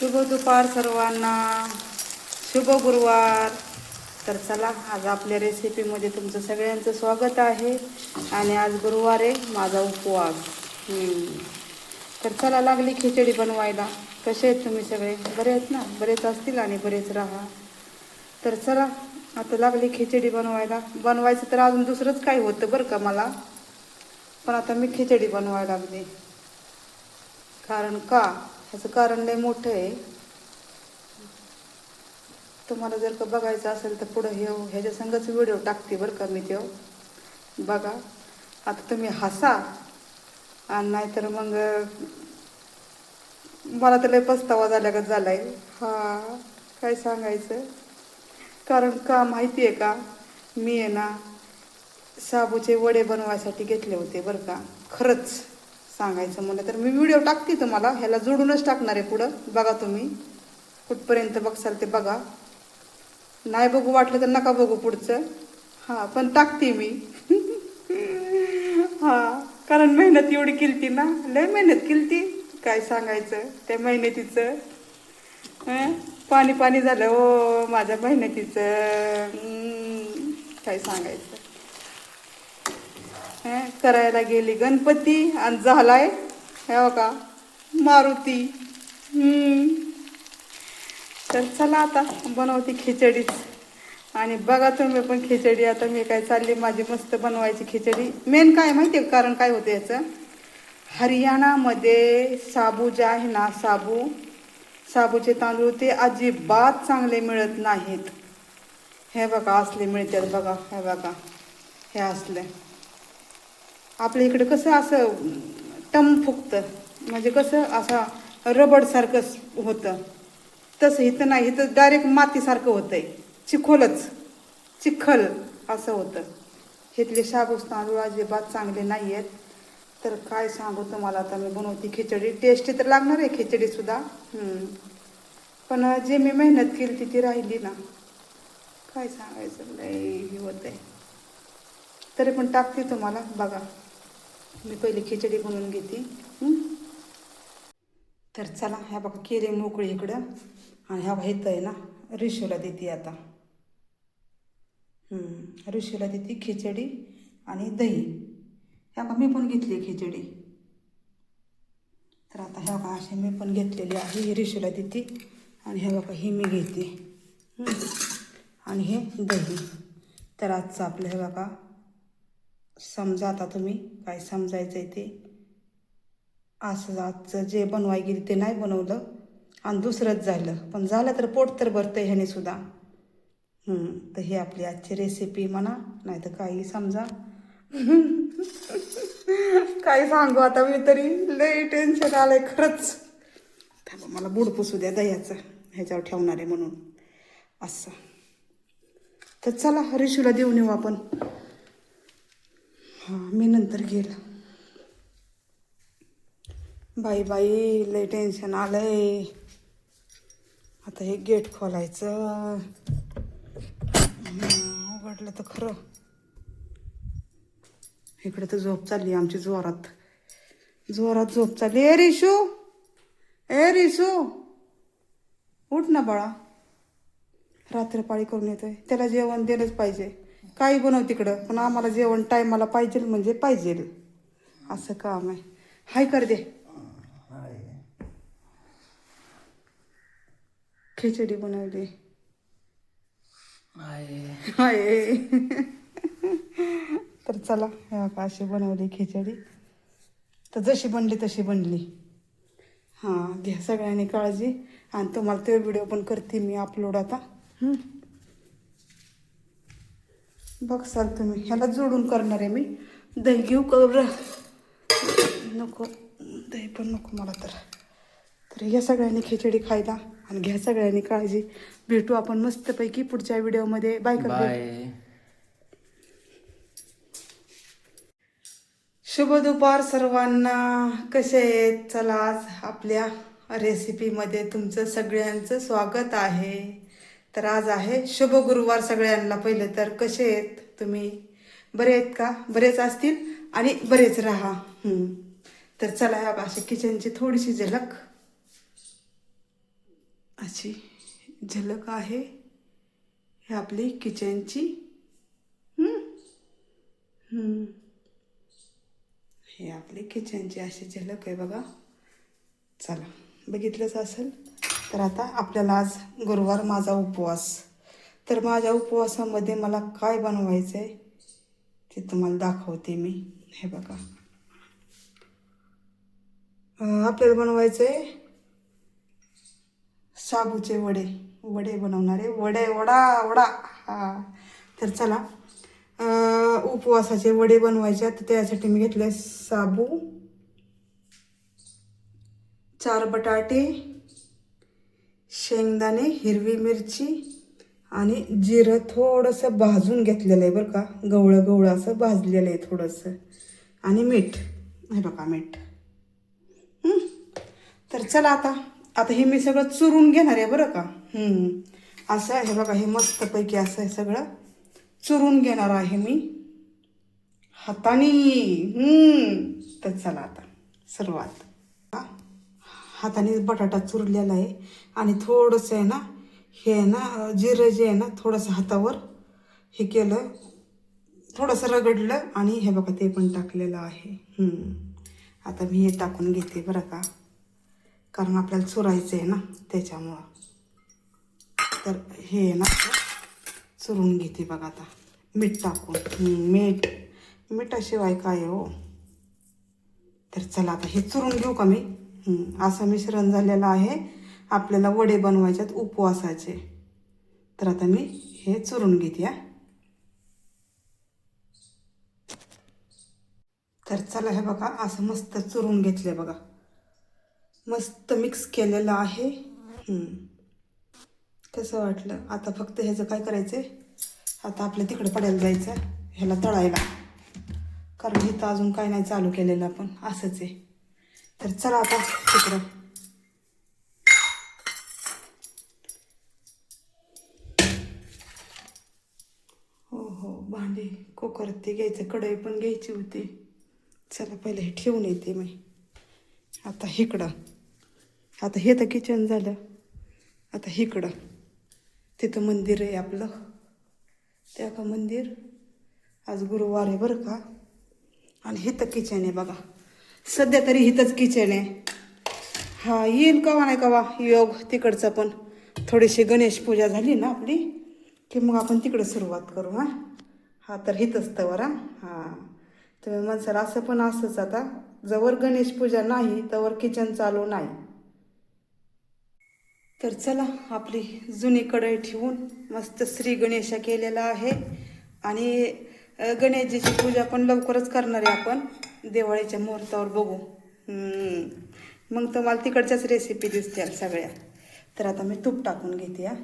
शुभ दुपार सर्वांना. शुभ गुरुवार. तर चला आज आपल्या रेसिपीमध्ये तुमचं सगळ्यांचं स्वागत आहे. आणि आज गुरुवार आहे माझा उपवास. तर चला लागली खिचडी बनवायला. कसे आहेत तुम्ही सगळे? बरे आहेत ना? बरेच असतील आणि बरेच राहा. तर चला आता लागली खिचडी बनवायला. बनवायचं तर अजून दुसरंच काही होतं बरं का मला? पण आता मी खिचडी बनवायला लागली. कारण का? ह्याचं कारण लय मोठं आहे. तुम्हाला जर का बघायचं असेल तर पुढं हे ह्याच्या संगच व्हिडिओ टाकते बरं का मी तो बघा आता तुम्ही हसा आणि नाहीतर मग मला तर लय पस्तावा झाल्यागत झालाय. हा काय सांगायचं? कारण का माहिती आहे का? मी आहे ना साबूचे वडे बनवायसाठी घेतले होते बरं का. खरंच. सांगायचं म्हणलं तर मी व्हिडिओ टाकते तुम्हाला. ह्याला जोडूनच टाकणार आहे पुढं. बघा तुम्ही. कुठपर्यंत बघसाल ते बघा. नाही बघू वाटलं तर नका बघू पुढचं. हां पण टाकते मी. हां कारण मेहनत एवढी केलती ना. लय मेहनत केलती. काय सांगायचं त्या मेहनतीचं. पाणी पाणी झालं. ओ माझ्या मेहनतीचं. काय सांगायचं. करायला गेली. गणपती आणि झालाय. हे का मारुती. तर चला आता बनवते खिचडीच. आणि बघा तुम्ही पण खिचडी. आता मी काय चालली माझी मस्त बनवायची खिचडी. मेन काय माहिती आहे कारण काय होतं याचं? हरियाणामध्ये साबू जे आहे ना साबू साबूचे तांदूळ ते अजिबात चांगले मिळत नाहीत. हे बघा असले मिळतात बघा. हे बघा हे असले. आपल्या इकडं कसं असं टम फुगतं. म्हणजे कसं असं रबडसारखं होतं. तसं इथं नाही इथं डायरेक्ट मातीसारखं होतं आहे चिखोलच चिखल असं होतं. इथले शाबूस तांदूळ अजिबात चांगले नाही आहेत तर काय सांगू तुम्हाला आता मी बनवते खिचडी. टेस्टी तर लागणार आहे खिचडीसुद्धा पण जे मी मेहनत केली ती ती राहिली ना. काय सांगायचं लय हे आहे तरी पण टाकते तुम्हाला बघा. मी पहिली खिचडी बनवून घेते. तर चला ह्या बघा केली मोकळी इकडं. आणि ह्या इथं आहे ना रिशूला देते आता. ऋषूला देते खिचडी आणि दही. ह्या बघा मी पण घेतली खिचडी. तर आता ह्या बघा अशी मी पण घेतलेली आहे ही रिशूला देते. आणि ह्या बघा ही मी घेते. आणि हे दही. तर आजचं आपलं हे बघा समजा आता तुम्ही काय समजायचं आहे ते. असं आजचं जे बनवाय गेली ते नाही बनवलं आणि दुसरंच झालं. पण झालं तर पोट तर भरतं ह्याने सुद्धा. तर ही आपली आजची रेसिपी म्हणा नाही तर काही समजा. काय सांगू आता मी तरी. लई टेन्शन आलंय खरंच. थांबा, मला बुड पुसू द्या दह्याचं. ह्याच्यावर ठेवणार आहे म्हणून. असं. तर चला रिशूला देऊन येऊ आपण. हां मी नंतर गेलं. बाई बाई लय टेन्शन आलंय. आता हे गेट खोलायचं. उघडलं तर खरं. इकडे तर झोप चालली आमची जोरात. जोरात झोप चालली. ए रिशू! ए रिशू! उठ ना बाळा. रात्रपाळी करून येतोय. त्याला जेवण दिलंच पाहिजे. काही बनव तिकडं पण आम्हाला जेवण टायमाला पाहिजे म्हणजे पाहिजे. असं काम आहे. हाय कर दे. खिचडी बनवली हाय. तर चला हे बघा अशी बनवली खिचडी. तर जशी बनली तशी बनली. हां घ्या सगळ्यांनी काळजी. आणि तुम्हाला ते व्हिडिओ पण करते मी अपलोड आता. हं? बघसाल तुम्ही ह्याला जोडून करणार आहे मी. दही घेऊ कर नको. दही पण नको मला तर. तर या सगळ्यांनी खिचडी खायला आणि घ्या सगळ्यांनी काळजी. भेटू आपण मस्तपैकी पुढच्या व्हिडिओमध्ये. बाय कर शुभ दुपार सर्वांना. कसे आहेत? चला आज आपल्या रेसिपीमध्ये तुमचं सगळ्यांचं स्वागत आहे. तर आज आहे. शुभ गुरुवार सगळ्यांना. पहिलं तर कसे आहेत तुम्ही? बरे आहेत का? बरेच असतील आणि बरेच राहा. तर चला ह्या अशी किचनची थोडीशी झलक. अशी झलक आहे हे आपली किचनची. हे आपली किचनची अशी झलक आहे बघा. चला. बघितलंच असेल? तर आता आपल्याला आज गुरुवार माझा उपवास. तर माझ्या उपवासामध्ये मला काय बनवायचं आहे ते तुम्हाला दाखवते मी. हे बघा. आपल्याला बनवायचं आहे साबूचे वडे. वडे बनवणारे. वडे वडा वडा. हा. तर चला. उपवासाचे वडे बनवायचे. तर त्यासाठी मी घेतले साबू चार बटाटे शेंगदाणे हिरवी मिरची आणि जिरं थोडंसं भाजून घेतलेलं आहे बरं का. गवळं गवळं असं भाजलेलं आहे थोडंसं. आणि मीठ. हे बघा मीठ. तर चला आता. आता हे मी सगळं चुरून घेणार आहे बरं का. असं हे बघा हे मस्तपैकी असं आहे सगळं. चुरून घेणार आहे मी. हाताने. तर चला आता. सुरुवात. हाताने बटाटा चुरलेला आहे. आणि थोडंसं आहे ना हे आहे ना जिरं जे आहे ना थोडंसं हातावर हे केलं थोडंसं रगडलं आणि हे बघा ते पण टाकलेलं आहे. आता मी हे टाकून घेते बरं का. कारण आपल्याला चुरायचं आहे ना त्याच्यामुळं. तर हे आहे ना चुरून घेते बघा आता. मीठ टाकून. मीठ. मिठाशिवाय काय आहे हो? तर चला आता हे चुरून घेऊ का मी? असं मिश्रण झालेलं आहे. आपल्याला वडे बनवायच्यात उपवासाचे. तर आता मी हे चुरून घेते तर चला हे बघा असं मस्त चुरून घेतले बघा. मस्त मिक्स केलेलं आहे. कसं वाटलं? आता फक्त ह्याचं काय करायचं आहे आता आपल्या तिकडं पडायला जायचं ह्याला तळायला. कारण इथं अजून काय नाही चालू केलेलं आपण असंच आहे. तर चला आता तिकडं. हो हो भांडी कुकर ते घ्यायचं कढई पण घ्यायची होती. चला पहिले हे ठेवून येते मी. आता इकडं आता हे तर किचन झालं. आता इकडं तिथं मंदिर आहे आपलं. त्या का मंदिर? आज गुरुवार आहे बरं का? आणि हे तर किचन आहे बघा. सध्या तरी हिथंच किचन आहे. हा येईल कवा नाही कवा. योग तिकडचा पण. थोडीशी गणेश पूजा झाली ना आपली की मग आपण तिकडं सुरुवात करू हां? हा तर हिथंच तवर हां? हां. तुम्ही म्हणसाल असं पण असंच आता. जवळ गणेश पूजा नाही तवर किचन चालू नाही. तर चला आपली जुनी कढई ठेवून मस्त श्री गणेशा केलेला आहे. आणि गणेशजीची पूजा पण लवकरच करणार आहे आपण. दिवाळीच्या मुहूर्तावर बघू. मग तुम्हाला तिकडच्याच रेसिपी दिसतील सगळ्या. तर आता मी तूप टाकून घेते हा.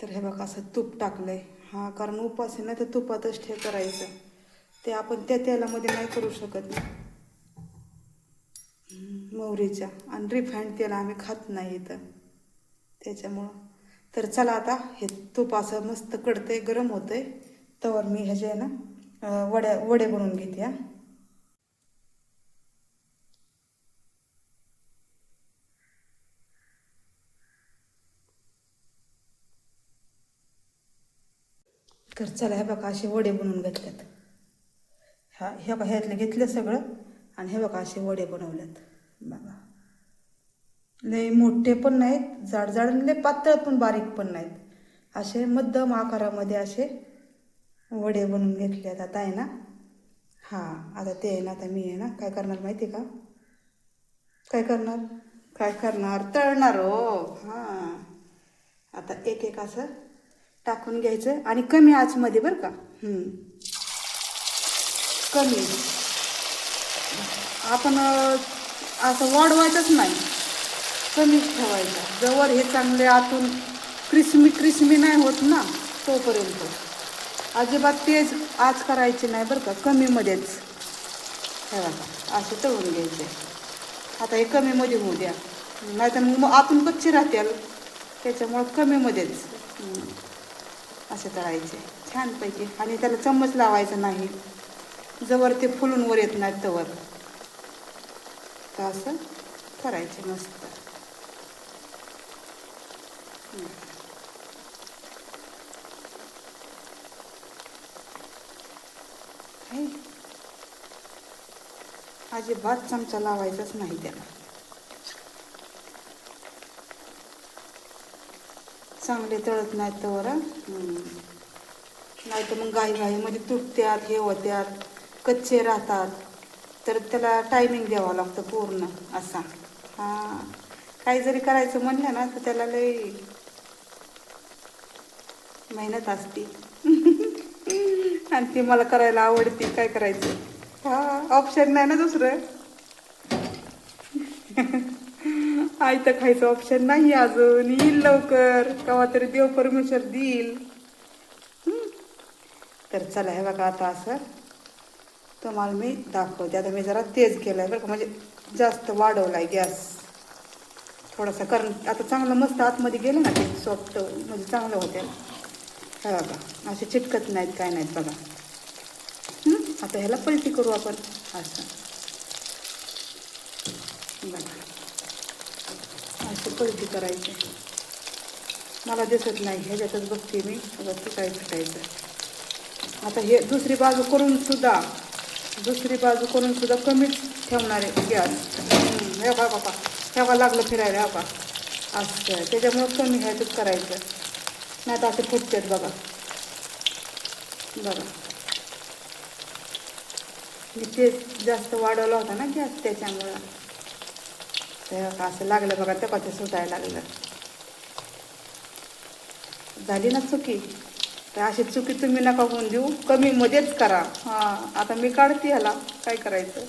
तर हे बघा असं तूप टाकलंय. हा कारण उपास आहे ना तर तुपातच हे करायचं. ते आपण त्या तेलामध्ये नाही करू शकत मोहरीच्या. आणि रिफाईंड तेल आम्ही खात नाही इथं. त्याच्यामुळं. तर चला आता हे तूप असं मस्त कडतंय गरम होतंय. तवर मी ह्याचे आहे ना वड्या वडे बनवून घेते हा. तर चला हे बघा असे वडे बनवून घेतल्यात ह्या हे बघा ह्यातलं घेतलं सगळं आणि हे बघा असे वडे बनवल्यात बघा. लय मोठे पण नाहीत जाड जाड लय पातळ पण बारीक पण नाहीत. असे मध्यम आकारामध्ये असे वडे बनवून घेतले आता आहे ना? हां आता ते आहे ना आता मी आहे ना काय करणार माहिती आहे का? काय करणार? काय करणार? तळणार हो. हां. आता एक एक असं टाकून घ्यायचं आणि कमी आचमध्ये बरं का? कमी. आपण असं वाढवायचंच नाही. कमीच ठेवायचं. जवळ हे चांगले आतून क्रिस्मी क्रिस्मी नाही होत ना तोपर्यंत. अजिबात तेज आज करायची नाही बरं का कमीमध्येच. हे बघा असे तळून घ्यायचे. आता हे कमीमध्ये होऊ द्या. नाही तर मग आतून कच्ची राहतील त्याच्यामुळं कमीमध्येच. असे तळायचे. छानपैकी. आणि त्याला चम्मच लावायचा नाही. जवळ ते फुलून वर येत नाहीत तवर. तर असं करायचे मस्त. आहे. अजिबात चमचा लावायचाच नाही त्याला. चांगले तळत नाहीत तर नाही तर मग गाई गाईमध्ये म्हणजे तुटत्यात हे होत्यात कच्चे राहतात. तर त्याला टायमिंग द्यावा लागतं पूर्ण असा. हां काही जरी करायचं म्हणलं ना तर त्याला लई मेहनत असते. आणि ती मला करायला आवडते. काय करायचं? हा ऑप्शन नाही ना दुसरं? आई तर खायचं ऑप्शन नाही अजून. येईल लवकर. केव्हा तरी देव परमेश्वर देईल. तर चला हे बघा आता असं. तुम्हाला मी दाखवते. आता मी जरा तेज केलं आहे बरं का. म्हणजे जास्त वाढवला आहे गॅस. थोडासा कारण आता चांगलं मस्त आतमध्ये गेलं ना ते सॉफ्ट म्हणजे चांगलं होते हे बघा असे चिटकत नाहीत काय नाहीत बघा. आता ह्याला पलटी करू आपण. असं. बघा. असं पलटी करायचं. मला दिसत नाही ह्याच्यातच बघते मी. बघा सुटायचं फुटायचं. आता हे दुसरी बाजू करून सुद्धा दुसरी बाजू करून सुद्धा कमीच ठेवणार आहे गॅस. हे बघा बाबा ठेवा लागलं फिरायला बापा असं. त्याच्यामुळं कमी ह्याच्यात करायचं. नाही तर असे फुटतात बघा. बघा. मी तेच जास्त वाढवला होता ना गॅस त्याच्यामुळं. तर असं लागलं बघा ते कसं सुटायला लागलं. झाली ना चुकी? तर अशी चुकी तुम्ही नका होऊन देऊ. कमी मध्येच करा. हां आता मी काढते ह्याला. काय करायचं?